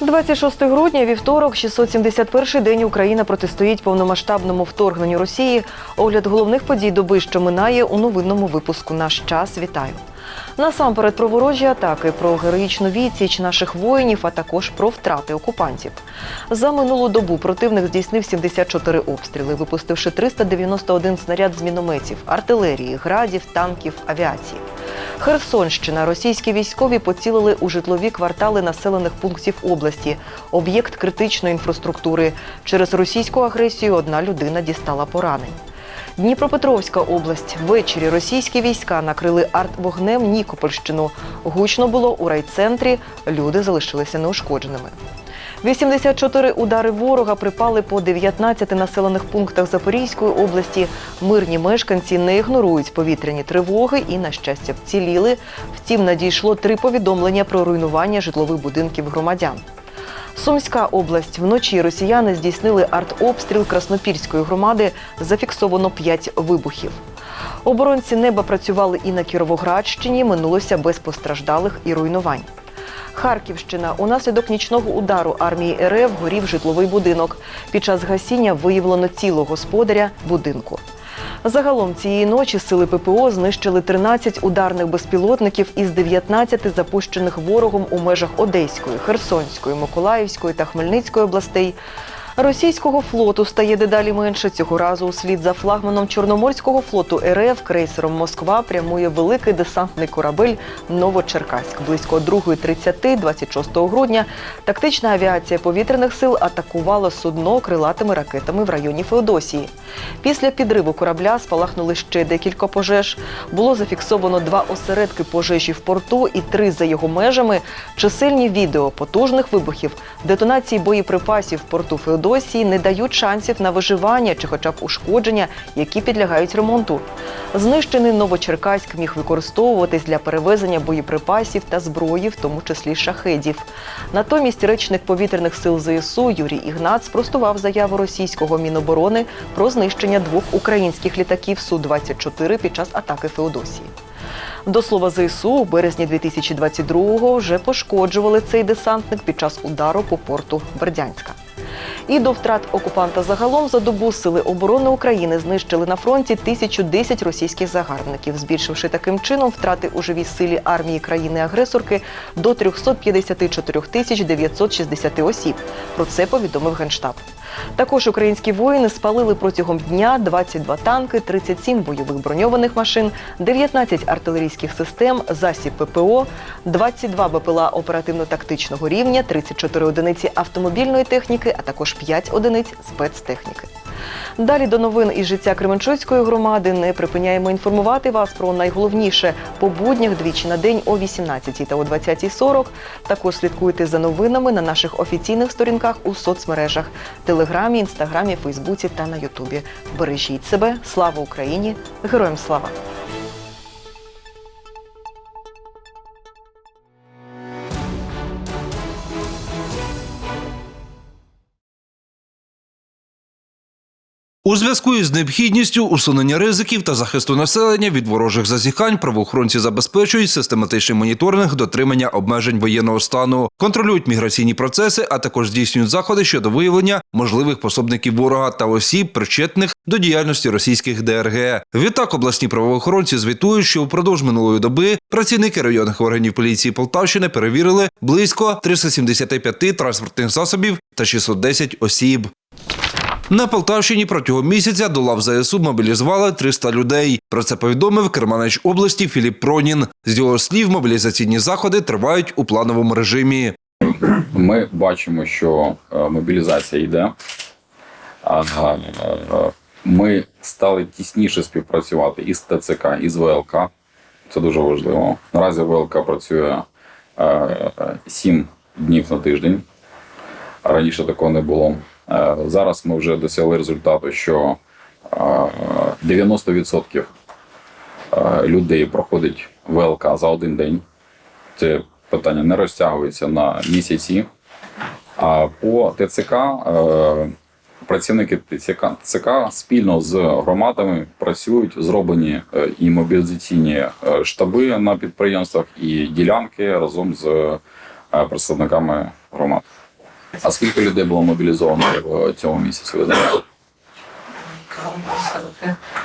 26 грудня, вівторок, 671-й день Україна протистоїть повномасштабному вторгненню Росії. Огляд головних подій доби, що минає у новинному випуску «Наш час». Вітаю. Насамперед про ворожі атаки, про героїчну відсіч наших воїнів, а також про втрати окупантів. За минулу добу противник здійснив 74 обстріли, випустивши 391 снаряд з мінометів, артилерії, градів, танків, авіації. Херсонщина. Російські військові поцілили у житлові квартали населених пунктів області, об'єкт критичної інфраструктури. Через російську агресію одна людина дістала поранень. Дніпропетровська область. Ввечері російські війська накрили артвогнем Нікопольщину. Гучно було у райцентрі. Люди залишилися неушкодженими. 84 удари ворога припали по 19 населених пунктах Запорізької області. Мирні мешканці не ігнорують повітряні тривоги і, на щастя, вціліли. Втім, надійшло три повідомлення про руйнування житлових будинків громадян. Сумська область. Вночі росіяни здійснили артобстріл Краснопільської громади. Зафіксовано 5 вибухів. Оборонці неба працювали і на Кіровоградщині. Минулося без постраждалих і руйнувань. Харківщина. Унаслідок нічного удару армії РФ горів житловий будинок. Під час гасіння виявлено тіло господаря будинку. Загалом цієї ночі сили ППО знищили 13 ударних безпілотників із 19 запущених ворогом у межах Одеської, Херсонської, Миколаївської та Хмельницької областей. Російського флоту стає дедалі менше. Цього разу услід за флагманом Чорноморського флоту РФ крейсером Москва прямує великий десантний корабель Новочеркаськ. Близько 2.30 26 грудня тактична авіація повітряних сил атакувала судно крилатими ракетами в районі Феодосії. Після підриву корабля спалахнули ще декілька пожеж. Було зафіксовано два осередки пожежі в порту і три за його межами. Чисельні відео потужних вибухів, детонації боєприпасів в порту Феодосії не дають шансів на виживання чи хоча б ушкодження, які підлягають ремонту. Знищений Новочеркаськ міг використовуватись для перевезення боєприпасів та зброї, в тому числі шахедів. Натомість речник повітряних сил ЗСУ Юрій Ігнат спростував заяву російського міноборони про знищення двох українських літаків Су-24 під час атаки Феодосії. До слова, ЗСУ у березні 2022-го вже пошкоджували цей десантник під час удару по порту Бердянська. І до втрат окупанта загалом за добу сили оборони України знищили на фронті 1010 російських загарбників, збільшивши таким чином втрати у живій силі армії країни-агресорки до 354 тисяч 960 осіб. Про це повідомив генштаб. Також українські воїни спалили протягом дня 22 танки, 37 бойових броньованих машин, 19 артилерійських систем, засіб ППО, 22 БПЛА оперативно-тактичного рівня, 34 одиниці автомобільної техніки, а також 5 одиниць спецтехніки. Далі до новин із життя Кременчуцької громади не припиняємо інформувати вас про найголовніше по буднях двічі на день о 18 та о 20.40. Також слідкуйте за новинами на наших офіційних сторінках у соцмережах Телеграмі, Інстаграмі, Фейсбуці та на Ютубі. Бережіть себе, слава Україні! Героям слава! У зв'язку із необхідністю усунення ризиків та захисту населення від ворожих зазіхань правоохоронці забезпечують систематичний моніторинг дотримання обмежень воєнного стану, контролюють міграційні процеси, а також здійснюють заходи щодо виявлення можливих пособників ворога та осіб, причетних до діяльності російських ДРГ. Відтак обласні правоохоронці звітують, що впродовж минулої доби працівники районних органів поліції Полтавщини перевірили близько 375 транспортних засобів та 610 осіб. На Полтавщині протягом місяця до лав ЗСУ мобілізували 300 людей. Про це повідомив керманич області Філіп Пронін. З його слів, мобілізаційні заходи тривають у плановому режимі. Ми бачимо, що е, мобілізація йде. Е, Ми стали тісніше співпрацювати із ТЦК, із ВЛК. Це дуже важливо. Наразі ВЛК працює 7 днів на тиждень. Раніше такого не було. Е, Зараз ми вже досягли результату, що е, 90% е, людей проходить ВЛК за один день. Це питання не розтягується на місяці. А по ТЦК е, працівники ТЦК, ТЦК спільно з громадами працюють, зроблені е, і мобілізаційні е, штаби на підприємствах, і ділянки разом з е, представниками громад. А скільки людей було мобілізовано в цьому місяці? Ви знаєте?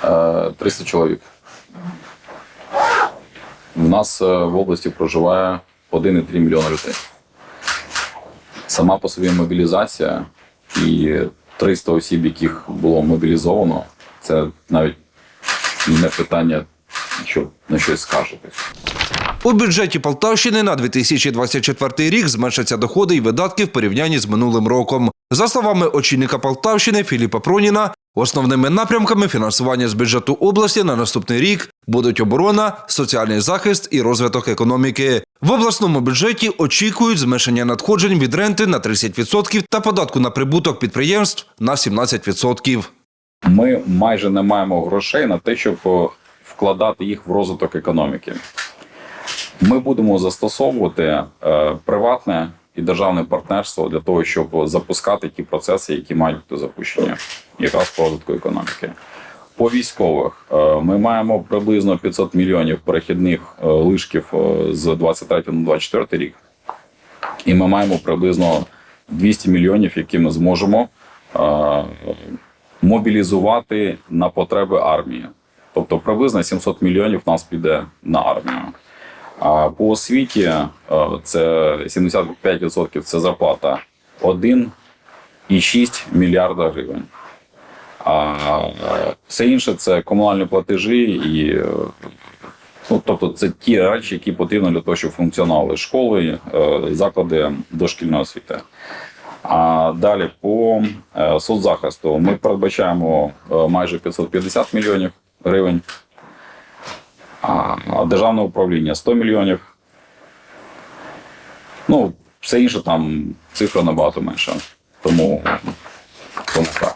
Е, 300 чоловік. У нас е, в області проживає 1,3 мільйона людей. Сама по собі мобілізація і 300 осіб, яких було мобілізовано, це навіть не питання, що на щось скажете. У бюджеті Полтавщини на 2024 рік зменшаться доходи і видатки в порівнянні з минулим роком. За словами очільника Полтавщини Філіпа Проніна, основними напрямками фінансування з бюджету області на наступний рік будуть оборона, соціальний захист і розвиток економіки. В обласному бюджеті очікують зменшення надходжень від ренти на 30% та податку на прибуток підприємств на 17%. Ми майже не маємо грошей на те, щоб е, вкладати їх в розвиток економіки. Ми будемо застосовувати е, приватне і державне партнерство для того, щоб запускати ті процеси, які мають бути запущені, якраз по розвитку економіки. По військових е, ми маємо приблизно 500 мільйонів перехідних е, лишків з 23 на 24 рік. І ми маємо приблизно 200 мільйонів, які ми зможемо мобілізувати на потреби армії. Тобто приблизно 700 мільйонів нас піде на армію. А по освіті е, це 75% це зарплата 1,6 мільярда гривень. А все інше це комунальні платежі і е, ну, тобто це ті речі, які потрібні для того, щоб функціонували школи, е, заклади дошкільної освіти. А далі по соцзахисту ми передбачаємо майже 550 мільйонів гривень. Державне управління 100 мільйонів. Ну, все інше там цифра набагато менша. Тому, тому так.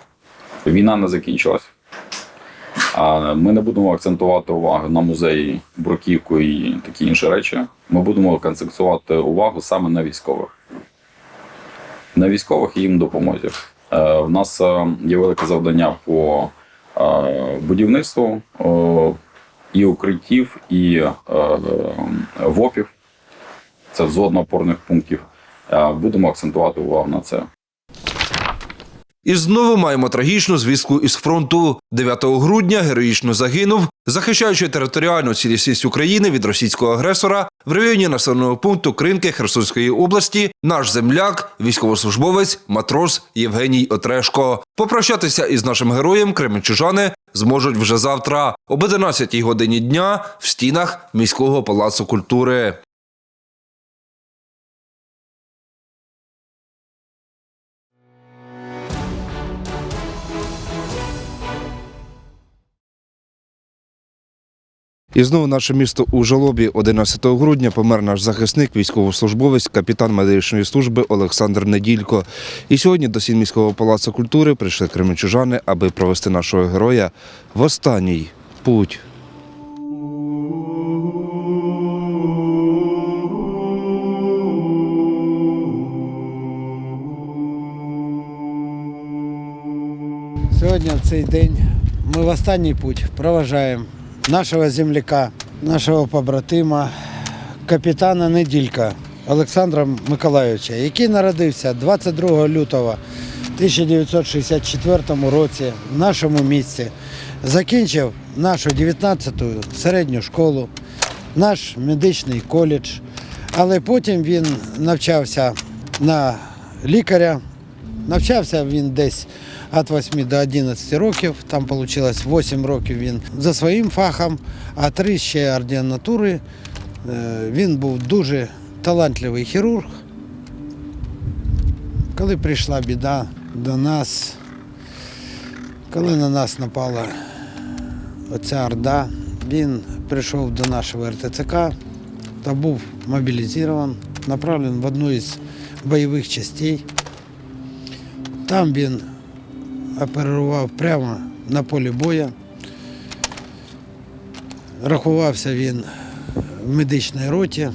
Війна не закінчилась. Ми не будемо акцентувати увагу на музеї, бруківку і такі інші речі. Ми будемо концентрувати увагу саме на військових. На військових і їм допомозі. Е, У нас е, є велике завдання по е, будівництву е, і укриттів, і е, е, ВОПів. Це взводно-опорних пунктів. Е, Будемо акцентувати увагу на це. І знову маємо трагічну звістку із фронту. 9 грудня героїчно загинув, захищаючи територіальну цілісність України від російського агресора в районі населеного пункту Кринки Херсонської області. Наш земляк, військовослужбовець, матрос Євгеній Отрешко. Попрощатися із нашим героєм кременчужани зможуть вже завтра об 11 годині дня в стінах міського палацу культури. І знову наше місто у жалобі 11 грудня помер наш захисник, військовослужбовець, капітан медичної служби Олександр Неділько. І сьогодні до стін міського палацу культури прийшли кременчужани, аби провести нашого героя в останній путь. Сьогодні цей день ми в останній путь проважаємо нашого земляка, нашого побратима, капітана Неділька Олександра Миколайовича, який народився 22 лютого 1964 році в нашому місті. Закінчив нашу 19-ту середню школу, наш медичний коледж, але потім він навчався на лікаря. Навчався він десь від 8 до 11 років. Там вийшло 8 років він за своїм фахом, а 3 ще ординатури. Е, Він був дуже талантливий хірург. Коли прийшла біда до нас, коли на нас напала оця орда, він прийшов до нашого РТЦК та був мобілізований, направлений в одну із бойових частей. Там він оперував прямо на полі бою. Рахувався він в медичній роті,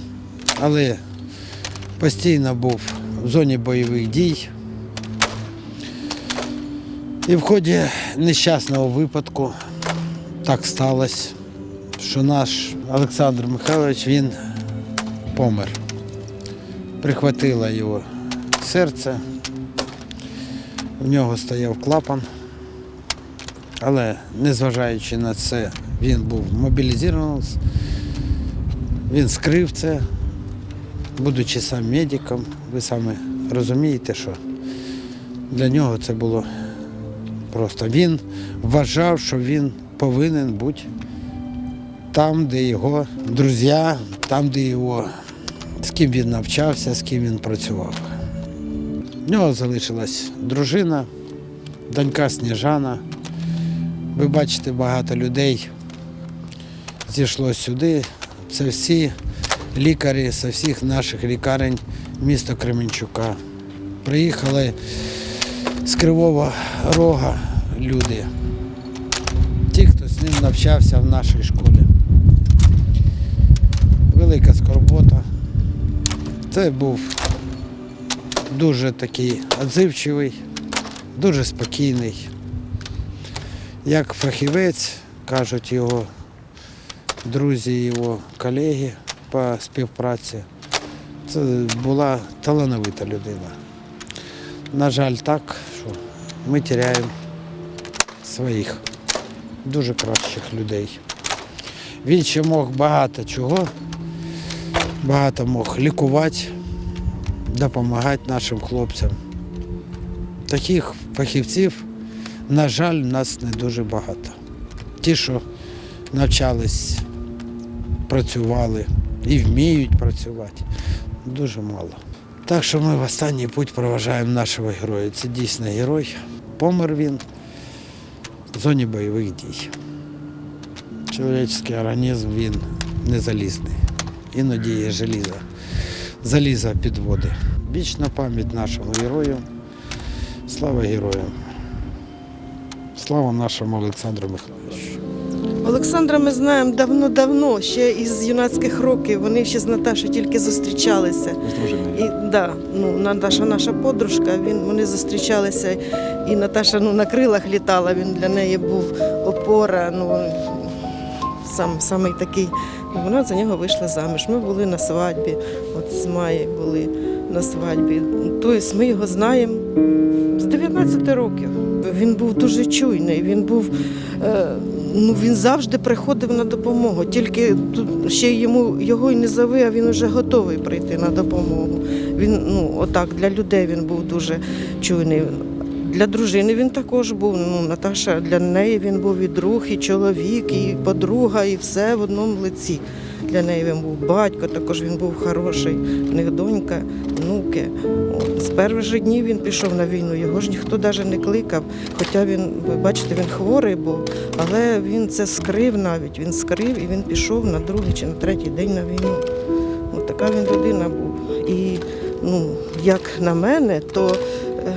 але постійно був в зоні бойових дій. І в ході нещасного випадку так сталося, що наш Олександр Михайлович він помер. Прихватило його серце, В нього стояв клапан. Але незважаючи на це, він був мобілізований. Він скрив це, будучи сам медиком, ви самі розумієте, що для нього це було просто. Він вважав, що він повинен бути там, де його друзі, там, де його, з ким він навчався, з ким він працював. В нього залишилась дружина, донька Сніжана. Ви бачите, багато людей зійшло сюди. Це всі лікарі з всіх наших лікарень міста Кременчука. Приїхали з Кривого Рога люди. Ті, хто з ним навчався в нашій школі. Велика скорбота. Це був дуже такий отзивчивий, дуже спокійний. Як фахівець, кажуть його друзі, його колеги по співпраці. Це була талановита людина. На жаль, так, що ми тіряємо своїх дуже кращих людей. Він ще мог багато чого, багато мог лікувати, допомагати нашим хлопцям. Таких фахівців, на жаль, у нас не дуже багато. Ті, що навчались, працювали і вміють працювати, дуже мало. Так що ми в останній путь проважаємо нашого героя. Це дійсно герой. Помер він в зоні бойових дій. Чоловічий організм він не залізний. Іноді є желізо. Заліза підводи. Вічна пам'ять нашому герою. Слава героям. Слава нашому Олександру Михайловичу. Олександра ми знаємо давно-давно, ще із юнацьких років. Вони ще з Наташею тільки зустрічалися. І, да, ну, Наташа наша подружка, він, вони зустрічалися, і Наташа ну, на крилах літала, він для неї був опора. Ну, сам, самий такий. Вона за нього вийшла заміж. Ми були на свадьбі, от з Маї були на свадьбі. Тобто ми його знаємо з 19 років. Він був дуже чуйний, він був. Е, Ну, він завжди приходив на допомогу. Тільки тут ще йому його й не зови, а він вже готовий прийти на допомогу. Він ну отак для людей він був дуже чуйний. Для дружини він також був. Ну, Наташа для неї він був і друг, і чоловік, і подруга, і все в одному лиці. Для неї він був батько, також він був хороший. В них донька, внуки. От, З перших же днів він пішов на війну. Його ж ніхто навіть не кликав. Хоча він, ви бачите, він хворий був, але він це скрив навіть. Він скрив і він пішов на другий чи на третій день на війну. От така він людина був. І ну, як на мене, то е,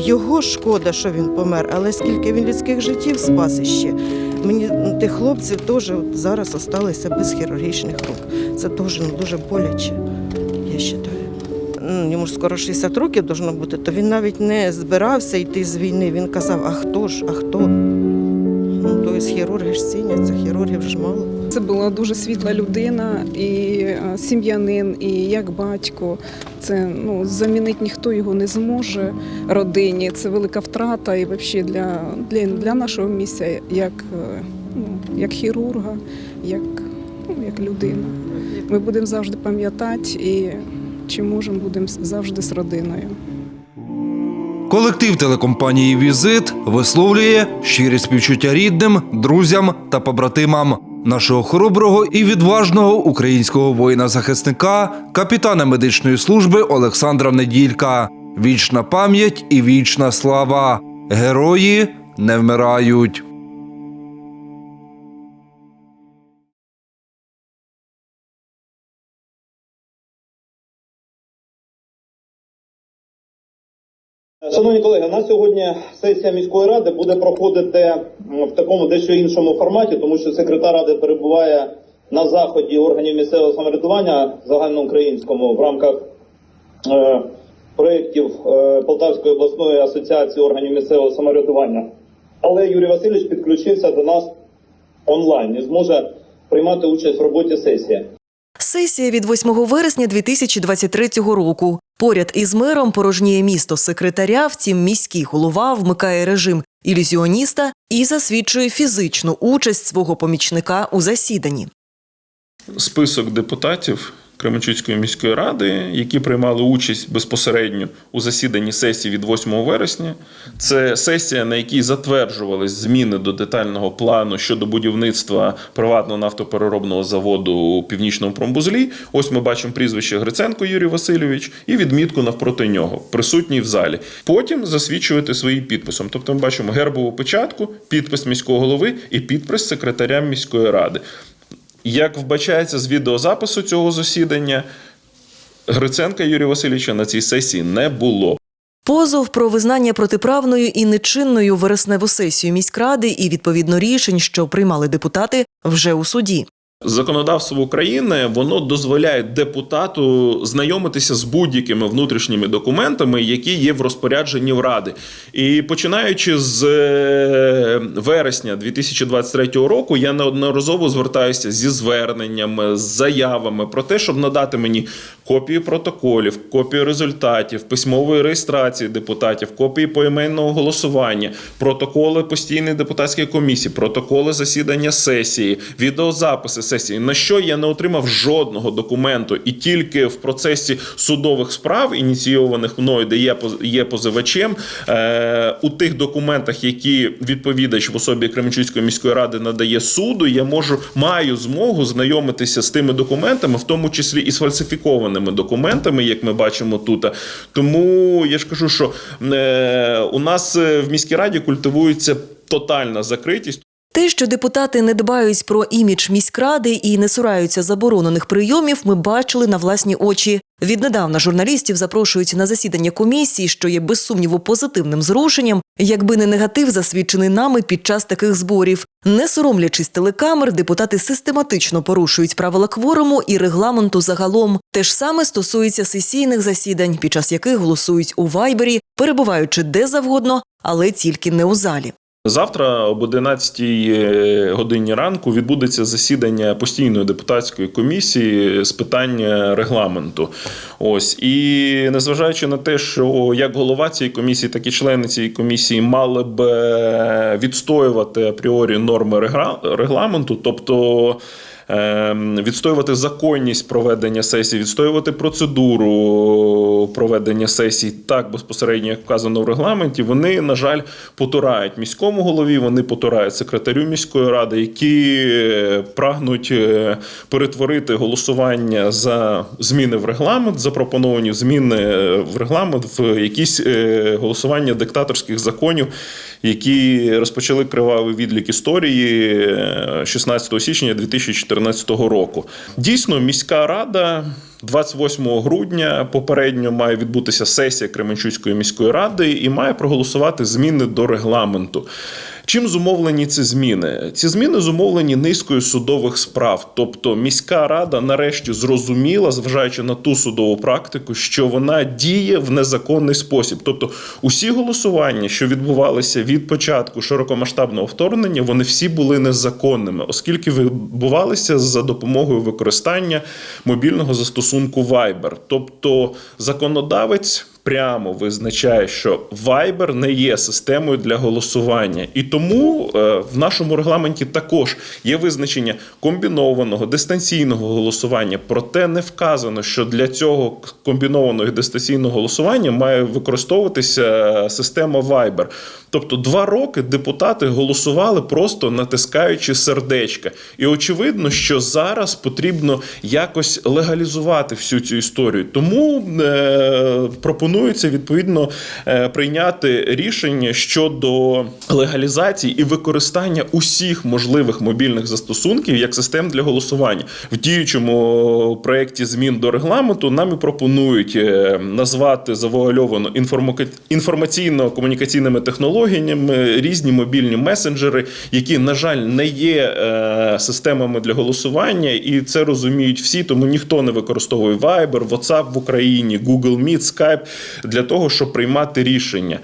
його шкода, що він помер, але скільки він людських життів спас іще. Мені ну, тих хлопців теж зараз залишилися без хірургічних рук. Це теж ну, дуже боляче, я вважаю. Йому ж скоро 60 років должно бути, то він навіть не збирався йти з війни. Він казав, а хто ж, а хто? Хірурги ж ціняться, хірургів ж мало. Це була дуже світла людина, і е, сім'янин, і як батько. Це ну замінити ніхто його не зможе родині. Це велика втрата і взагалі для, для, для нашого місця як, е, ну, як хірурга, як, ну, як людина. Ми будемо завжди пам'ятати і чи можемо, будемо завжди з родиною. Колектив телекомпанії Візит висловлює щирі співчуття рідним, друзям та побратимам нашого хороброго і відважного українського воїна-захисника, капітана медичної служби Олександра Неділька. Вічна пам'ять і вічна слава. Герої не вмирають. Шановні колеги, на сьогодні сесія міської ради буде проходити в такому дещо іншому форматі, тому що секретар ради перебуває на заході органів місцевого самоврядування загальноукраїнському в рамках е, проєктів е, Полтавської обласної асоціації органів місцевого самоврядування. Але Юрій Васильович підключився до нас онлайн і зможе приймати участь в роботі сесії. Сесія від 8 вересня 2023 року. Поряд із мером порожніє місто секретаря, втім міський голова вмикає режим ілюзіоніста і засвідчує фізичну участь свого помічника у засіданні. список депутатів Кременчуцької міської ради, які приймали участь безпосередньо у засіданні сесії від 8 вересня. Це сесія, на якій затверджувались зміни до детального плану щодо будівництва приватного нафтопереробного заводу у північному промбузлі. Ось ми бачимо прізвище Гриценко Юрій Васильович і відмітку навпроти нього, присутній в залі. Потім засвідчувати своїм підписом. Тобто ми бачимо гербову печатку, підпис міського голови і підпис секретаря міської ради. Як вбачається з відеозапису цього засідання, Гриценка Юрія Васильовича на цій сесії не було. Позов про визнання протиправною і нечинною вересневу сесію міськради і відповідно рішень, що приймали депутати, вже у суді. Законодавство України воно дозволяє депутату знайомитися з будь-якими внутрішніми документами, які є в розпорядженні в ради. І починаючи з е, вересня 2023 року, я неодноразово звертаюся зі зверненнями, з заявами про те, щоб надати мені копії протоколів, копії результатів, письмової реєстрації депутатів, копії поіменного голосування, протоколи постійної депутатської комісії, протоколи засідання сесії, відеозаписи сесії. На що я не отримав жодного документу, і тільки в процесі судових справ, ініційованих мною, де я є позивачем, е, у тих документах, які відповідач в особі Кременчуцької міської ради надає суду, я можу маю змогу знайомитися з тими документами, в тому числі і з фальсифікованими документами, як ми бачимо тут. Тому я ж кажу, що е, у нас е, в міській раді культивується тотальна закритість. Те, що депутати не дбають про імідж міськради і не сураються заборонених прийомів, ми бачили на власні очі. Віднедавна журналістів запрошують на засідання комісії, що є без сумніву позитивним зрушенням, якби не негатив, засвідчений нами під час таких зборів. Не соромлячись телекамер, депутати систематично порушують правила кворуму і регламенту загалом. Те ж саме стосується сесійних засідань, під час яких голосують у вайбері, перебуваючи де завгодно, але тільки не у залі. Завтра об 11 годині ранку відбудеться засідання постійної депутатської комісії з питання регламенту. Ось і незважаючи на те, що як голова цієї комісії, так і члени цієї комісії мали б е, відстоювати апріорі норми регламенту, тобто. Ем, Відстоювати законність проведення сесії, відстоювати процедуру проведення сесій так безпосередньо, як вказано в регламенті. Вони, на жаль, потурають міському голові, вони потурають секретарю міської ради, які е, прагнуть е, перетворити голосування за зміни в регламент, запропоновані зміни е, в регламент в якісь голосування диктаторських законів, які розпочали кривавий відлік історії е, 16 січня 2014 року. Дійсно, міська рада 28 грудня попередньо має відбутися сесія Кременчуцької міської ради і має проголосувати зміни до регламенту. Чим зумовлені ці зміни? Ці зміни зумовлені низкою судових справ. Тобто міська рада нарешті зрозуміла, зважаючи на ту судову практику, що вона діє в незаконний спосіб. Тобто, усі голосування, що відбувалися від початку широкомасштабного вторгнення, вони всі були незаконними, оскільки відбувалися за допомогою використання мобільного застосунку Viber. Тобто законодавець. Прямо визначає, що Viber не є системою для голосування, і тому е, в нашому регламенті також є визначення комбінованого дистанційного голосування. Проте не вказано, що для цього комбінованого і дистанційного голосування має використовуватися система Viber. Тобто два роки депутати голосували просто натискаючи сердечка. І очевидно, що зараз потрібно якось легалізувати всю цю історію. Тому е, пропонується відповідно е, прийняти рішення щодо легалізації і використання усіх можливих мобільних застосунків як систем для голосування. В діючому проєкті змін до регламенту нам і пропонують е, назвати завуальовано інформаційно-комунікаційними технологіями різні мобільні месенджери, які, на жаль, не є е, системами для голосування, і це розуміють всі, тому ніхто не використовує Viber, WhatsApp в Україні, Google Meet, Skype для того, щоб приймати рішення.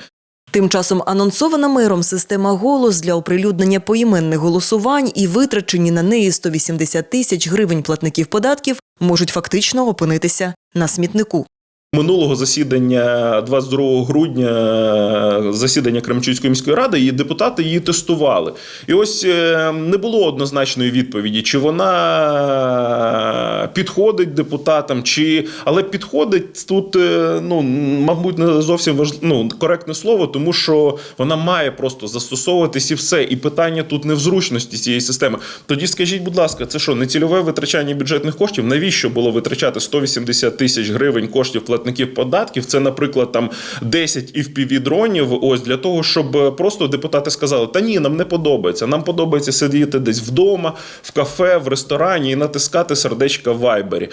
Тим часом анонсована миром система голос для оприлюднення поіменних голосувань і витрачені на неї 180 тисяч гривень платників податків можуть фактично опинитися на смітнику. Минулого засідання 22 грудня е, засідання Кременчуцької міської ради, і депутати її тестували. І ось е, не було однозначної відповіді, чи вона підходить депутатам, чи але підходить тут, е, ну мабуть, не зовсім важ... ну, коректне слово, тому що вона має просто застосовуватись і все. І питання тут не в зручності цієї системи. Тоді скажіть, будь ласка, це що, не цільове витрачання бюджетних коштів? Навіщо було витрачати 180 тисяч гривень коштів платників податків? Це, наприклад, там 10 fpv дронів. Ось для того, щоб просто депутати сказали: та ні, нам не подобається. Нам подобається сидіти десь вдома, в кафе, в ресторані і натискати сердечка в вайбері.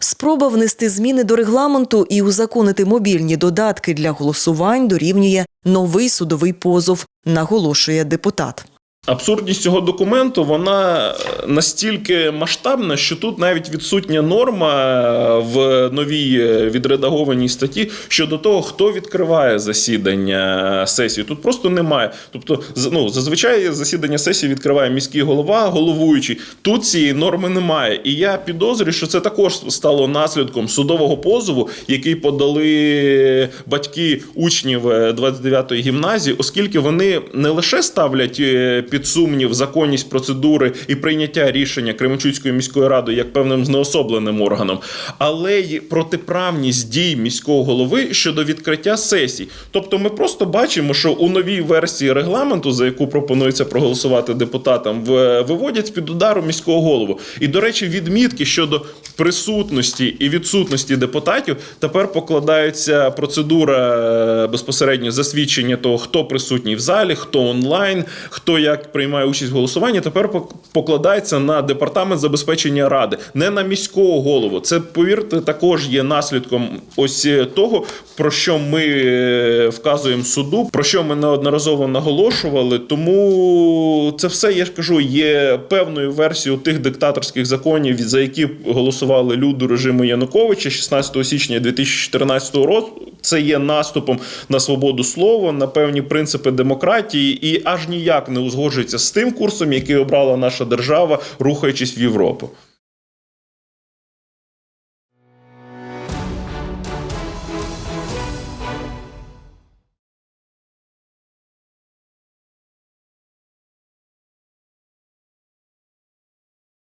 Спроба внести зміни до регламенту і узаконити мобільні додатки для голосувань дорівнює новий судовий позов, наголошує депутат. Абсурдність цього документу вона настільки масштабна, що тут навіть відсутня норма в новій е, відредагованій статті щодо того, хто відкриває засідання сесії. Тут просто немає. Тобто, ну, зазвичай засідання сесії відкриває міський голова, головуючий. Тут цієї норми немає. І я підозрюю, що це також стало наслідком судового позову, який подали батьки учнів е, 29-ї гімназії, оскільки вони не лише ставлять е, під сумнів законність процедури і прийняття рішення Кременчуцької міської ради як певним знеособленим органом, але й протиправність дій міського голови щодо відкриття сесій. Тобто, ми просто бачимо, що у новій версії регламенту, за яку пропонується проголосувати депутатам, виводять з під удару міського голову. І, до речі, відмітки щодо присутності і відсутності депутатів тепер покладається процедура е, безпосередньо засвідчення того, хто присутній в залі, хто онлайн, хто як приймає участь в голосуванні. Тепер пок- покладається на департамент забезпечення ради, не на міського голову. Це повірте, також є наслідком ось е, того, про що ми е, вказуємо суду, про що ми неодноразово наголошували. Тому це все я ж кажу, є певною версією тих диктаторських законів, за які голосували люди режиму Януковича 16 січня 2014 року. Це є наступом на свободу слова, на певні принципи демократії, і аж ніяк не узгоджується з тим курсом, який обрала наша держава, рухаючись в Європу.